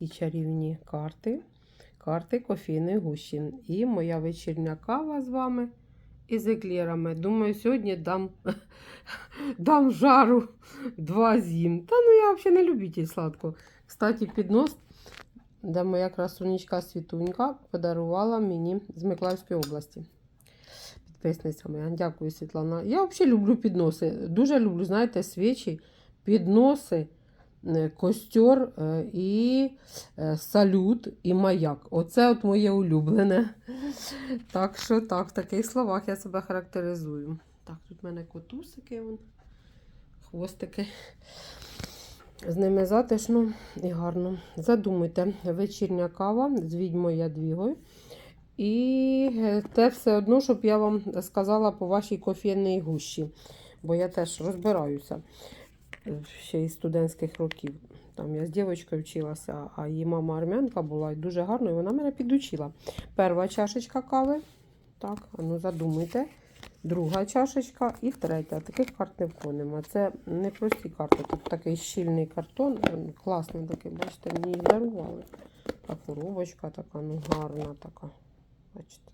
і чарівні карти. Карти кофійної гущі. І моя вечірня кава з вами із еклерами. Думаю, сьогодні дам, дам жару два з'їм. Та ну я взагалі не любитель сладкого. Кстати, піднос, де моя красунечка Світунька подарувала мені з Миколаївської області. Підписниця моя. Дякую, Світлана. Я взагалі люблю підноси. Дуже люблю, знаєте, свічі, підноси костер е, і е, салют і маяк. Оце от моє улюблене. Так що так, в таких словах я себе характеризую. Так, тут в мене котусики, вон, хвостики. З ними затишно і гарно. Задумайте, вечірня кава з відьмою Ядвігою. І е, те все одно, щоб я вам сказала по вашій кофейній гущі. Бо я теж розбираюся е, ще із студентських років. Там я з дівчинкою вчилася, а її мама армянка була дуже гарно, і вона мене підучила. Перша чашечка кави. Так, ну задумайте. Друга чашечка і третя. Таких карт не в кого нема. Це не прості карти. Тут такий щільний картон. Класний такий, бачите, мені їх дарували. Та коробочка така, ну гарна така. Бачите.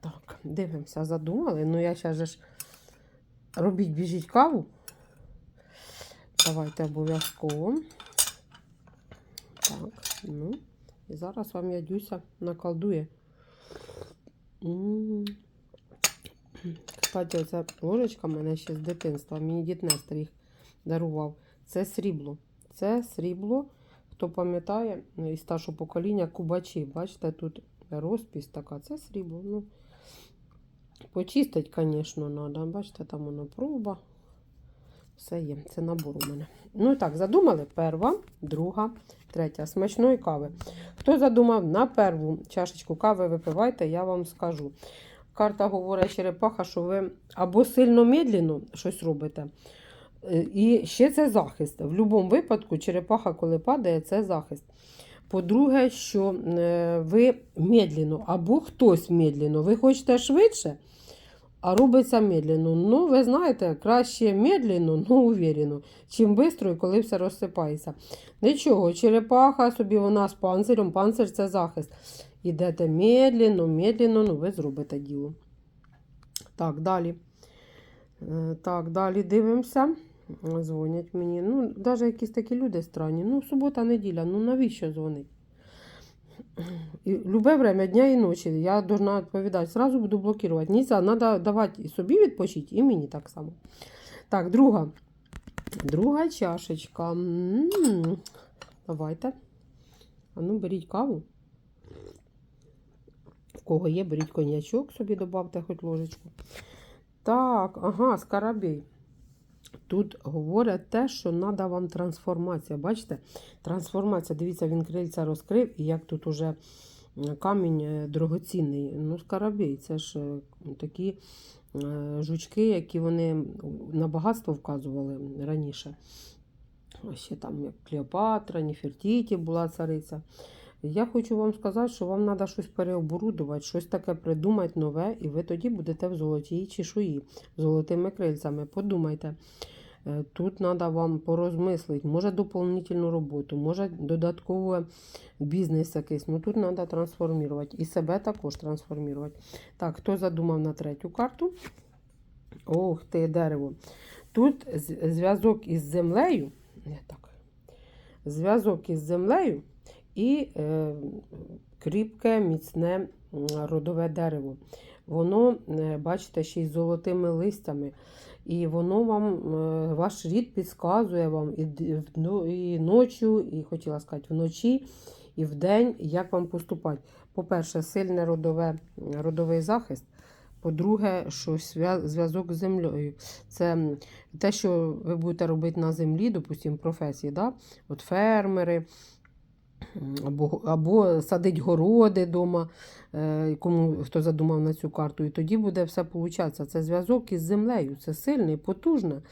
Так, дивимося, задумали. Ну, я же ж робіть, біжіть каву. Давайте обов'язково. Так, ну. І зараз вам ядюся наколдує. М. Кстати, оця ложечка в мене ще з дитинства. Мені дід Нестор їх дарував. Це срібло. Це срібло. Хто пам'ятає із старшого покоління кубачі. Бачите, тут розпись така. Це срібло. Ну, почистить, звісно, треба. Бачите, там воно проба. Все є. Це набор у мене. Ну і так, задумали? Перша, друга, третя. Смачної кави. Хто задумав на перву чашечку кави випивайте, я вам скажу. Карта говорить черепаха, що ви або сильно медленно щось робите. Е, І ще це захист. В будь-якому випадку, черепаха, коли падає, це захист. По-друге, що е, ви медленно, або хтось медленно, ви хочете швидше, а робиться медленно. Ну, ви знаєте, краще медленно, ну уверенно, чим швидко, і коли все розсипається. Нічого, черепаха собі вона з панцирем, панцир це захист. Ідете медленно, медленно, ну ви зробите діло. Так, далі. Е, Так, далі дивимося. Дзвонять мені. Ну, навіть якісь такі люди странні. Ну, субота, неділя, ну навіщо дзвонить? І любе время дня і ночі я должна відповідати. Зразу буду блокувати. Нельзя, треба давати і собі відпочити, і мені так само. Так, друга. Друга чашечка. М, Давайте. А ну, беріть каву. В кого є, беріть коньячок собі, додавте хоч ложечку. Так, ага, скарабей. Тут говорять те, що треба вам трансформація. Бачите? Трансформація, дивіться, він крильця розкрив, і як тут уже камінь е, дорогоцінний. Ну, скарабей, це ж е, такі е, жучки, які вони на багатство вказували раніше. Ще там як Клеопатра, Нефертіті була цариця. Я хочу вам сказати, що вам треба щось переоборудувати, щось таке придумати нове, і ви тоді будете в золотій чешуї, золотими крильцями. Подумайте. Е, Тут треба вам порозмислити, може доповнительну роботу, може додатковий бізнес якийсь. Ну тут треба трансформувати. І себе також трансформувати. Так, хто задумав на третю карту? Ох ти, дерево. Тут зв'язок із землею. Не так. Зв'язок із землею і е, кріпке, міцне родове дерево. Воно, е, бачите, ще й з золотими листями. І воно вам, е, ваш рід підказує вам і, і ночі, і хотіла сказати, вночі, і вдень, як вам поступати. По-перше, сильне родове, родовий захист. По-друге, що зв'язок з землею. Це те, що ви будете робити на землі, допустимо, професії, да? От фермери, або, або садить городи вдома, е, кому хто задумав на цю карту. І тоді буде все получатися. Це зв'язок із землею. Це сильне, потужне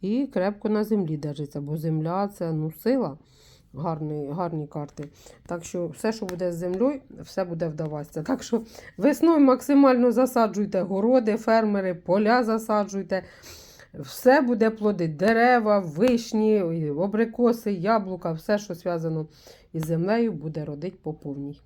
і крепко на землі держиться, бо земля це ну, сила. Гарні, гарні карти. Так що все, що буде з землею, все буде вдаватися. Так що весною максимально засаджуйте городи, фермери, поля засаджуйте. Все буде плодити. Дерева, вишні, абрикоси, яблука, все, що зв'язано із землею, буде родити по повній.